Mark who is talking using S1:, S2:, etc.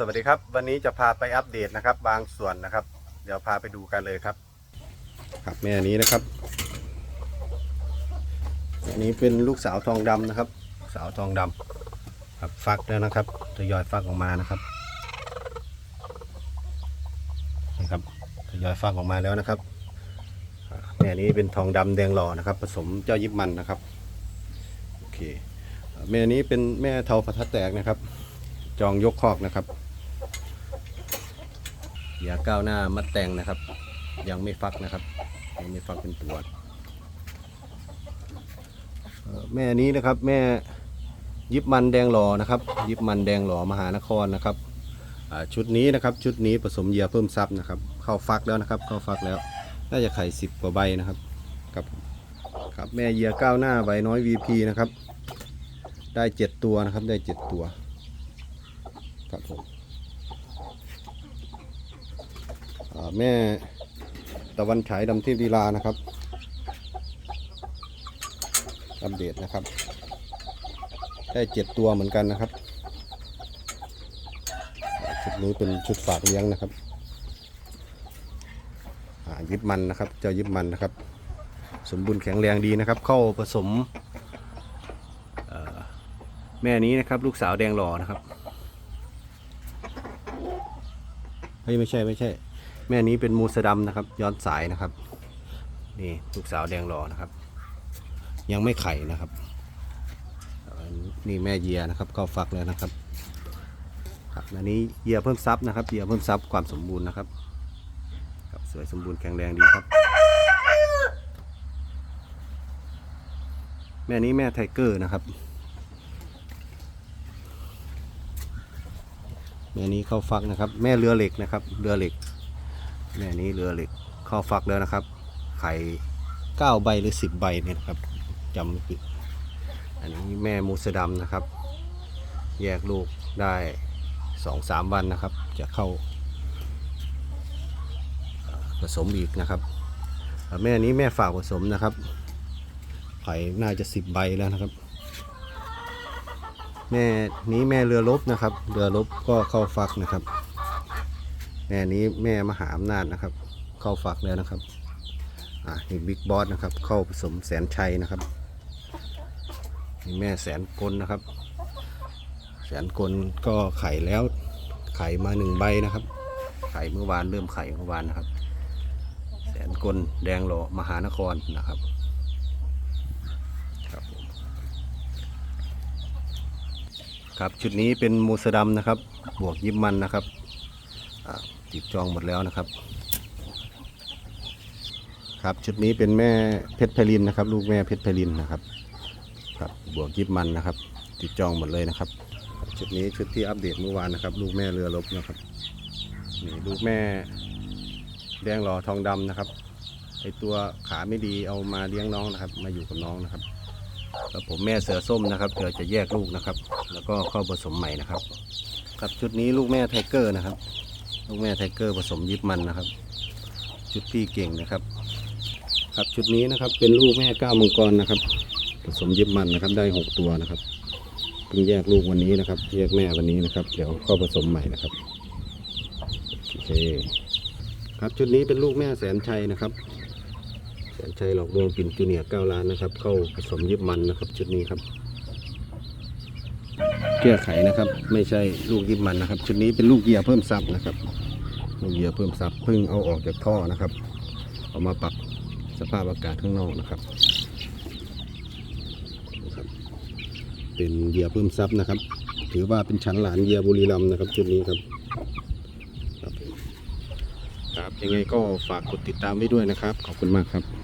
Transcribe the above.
S1: สวัสดีครับ วันนี้จะพาไปอัปเดตนะครับ บางส่วนนะครับ เดี๋ยวพาไปดูกันเลยครับครับแม่นี้นะครับอันนี้เป็นลูกสาวทองดำนะครับ สาวทองดำครับฟักแล้วนะครับทยอยฟักออกมานะครับนี่ครับทยอยฟักออกมาแล้วนะครับอ่าแม่นี้เป็นทองดำแดงหล่อนะครับ ผสมเจ้ายิบมันนะครับโอเคอ่าแม่นี้เป็นแม่เทาพัทะแตกนะครับ จองยกคอกนะครับอ ย่าก้าวหน้ามัดแต่งนะครับ ยังไม่ฟักนะครับยังไม่ฟักเป็นตัวแม่นี้นะครับแม่ยิบมันแดงหล่อนะครับ ยิบมันแดงหล่อมหานครนะครับชุดนี้นะครับชุดนี้ผสมเหยื่อเพิ่มซับนะครับ เข้าฟักแล้วนะครับ เข้าฟักแล้วน่าจะไข่สิบกว่าใบนะครับครับครับแม่เหยื่อก้าวหน้าใบน้อย VP นะครับ ได้เจ็ดตัวนะครับได้เจ็ดตัวครับผมอ่า แม่ตะวันฉายดำเทพดีลานะครับ อัปเดตนะครับ ได้เจ็ดตัวเหมือนกันนะครับ ชุดนี้เป็นชุดฝากเลี้ยงนะครับยิบมันนะครับ เจ้ายิบมันนะครับ สมบูรณ์แข็งแรงดีนะครับ เข้าผสมแม่นี้นะครับ ลูกสาวแดงหล่อนะครับ เฮ้ย ไม่ใช่ไม่ใช่ แม่นี้เป็นมูสะดำนะครับ ย้อนสายนะครับ นี่ลูกสาวแดงหล่อนะครับ ยังไม่ไข่นะครับนี่แม่เยียนะครับก็ฟักแล้วนะครับครับอันนี้เยียเพิ่มซับนะครับเยียเพิ่มซับความสมบูรณ์นะครับครับสวยสมบูรณ์แข็งแรงดีครับ แม่นี้แม่ไทเกอร์นะครับ แม่นี้เข้าฟักนะครับ แม่เรือเหล็กนะครับ เรือเหล็ก แม่นี้เรือเหล็กเข้าฟักแล้วนะครับ ไข่เก้าใบหรือสิบใบเนี่ยนะครับจำไม่ผิดอันนี้แม่มูสดำนะครับ แยกลูกได้สองสามวันนะครับ จะเข้าผสมอีกนะครับแม่นี้แม่ฝากผสมนะครับ ไข่น่าจะสิบใบแล้วนะครับ แม่นี้แม่เรือลบนะครับ เรือลบก็เข้าฟักนะครับ แม่นี้แม่มหาอำนาจนะครับ เข้าฟักแล้วนะครับอ่านี่บิ๊กบอสนะครับ เข้าผสมแสนชัยนะครับนี่แม่แสนกลนะครับ แสนกลก็ไข่แล้วไข่มาหนึ่งใบนะครับ ไข่เมื่อวานเริ่มไข่เมื่อวานนะครับ แสนกลแดงหล่อมหานครนะครับครับชุดนี้เป็นมูสดำนะครับ บวกยิบมันนะครับ ติดจองหมดแล้วนะครับ ครับชุดนี้เป็นแม่เพชรไพลินนะครับ ลูกแม่เพชรไพลินนะครับ ครับบวกยิบมันนะครับ ติดจองหมดเลยนะครับ ชุดนี้ชุดที่อัปเดตเมื่อวานนะครับ ลูกแม่เรือลบนะครับนี่ลูกแม่แดงหล่อทองดำนะครับไอตัวขาไม่ดีเอามาเลี้ยงน้องนะครับ มาอยู่กับน้องนะครับครับผมแม่เสือส้มนะครับเดี๋ยวจะแยกลูกนะครับ แล้วก็เข้าผสมใหม่นะครับ ครับชุดนี้ลูกแม่ไทเกอร์นะครับ ลูกแม่ไทเกอร์ผสมยิบมันนะครับ ชุดพี่เก่งนะครับ ครับชุดนี้นะครับเป็นลูกแม่ก้าวมังกรนะครับ ผสมยิบมันนะครับได้หกตัวนะครับเพิ่งแยกลูกวันนี้นะครับ แยกแม่วันนี้นะครับ เดี๋ยวเข้าผสมใหม่นะครับโอเคครับชุดนี้เป็นลูกแม่แสนชัยนะครับ แสนชัยหลอกลวงปิ่นจูเนียร์เก้าล้านนะครับ เข้าผสมยิบมันนะครับ ชุดนี้ครับ แก้ไขนะครับ ไม่ใช่ลูกยิบมันนะครับ ชุดนี้เป็นลูกเหยียเพิ่มซับนะครับลูกเหยียเพิ่มซับเพิ่งเอาออกจากท่อนะครับเอามาปรับสภาพอากาศข้างนอกนะครับ เป็นเหยียเพิ่มซับนะครับ ถือว่าเป็นชั้นหลานเหยียบุรีรัมนะครับ ชุดนี้ครับครับยังไงก็ฝากกดติดตามไว้ด้วยนะครับ ขอบคุณมากครับ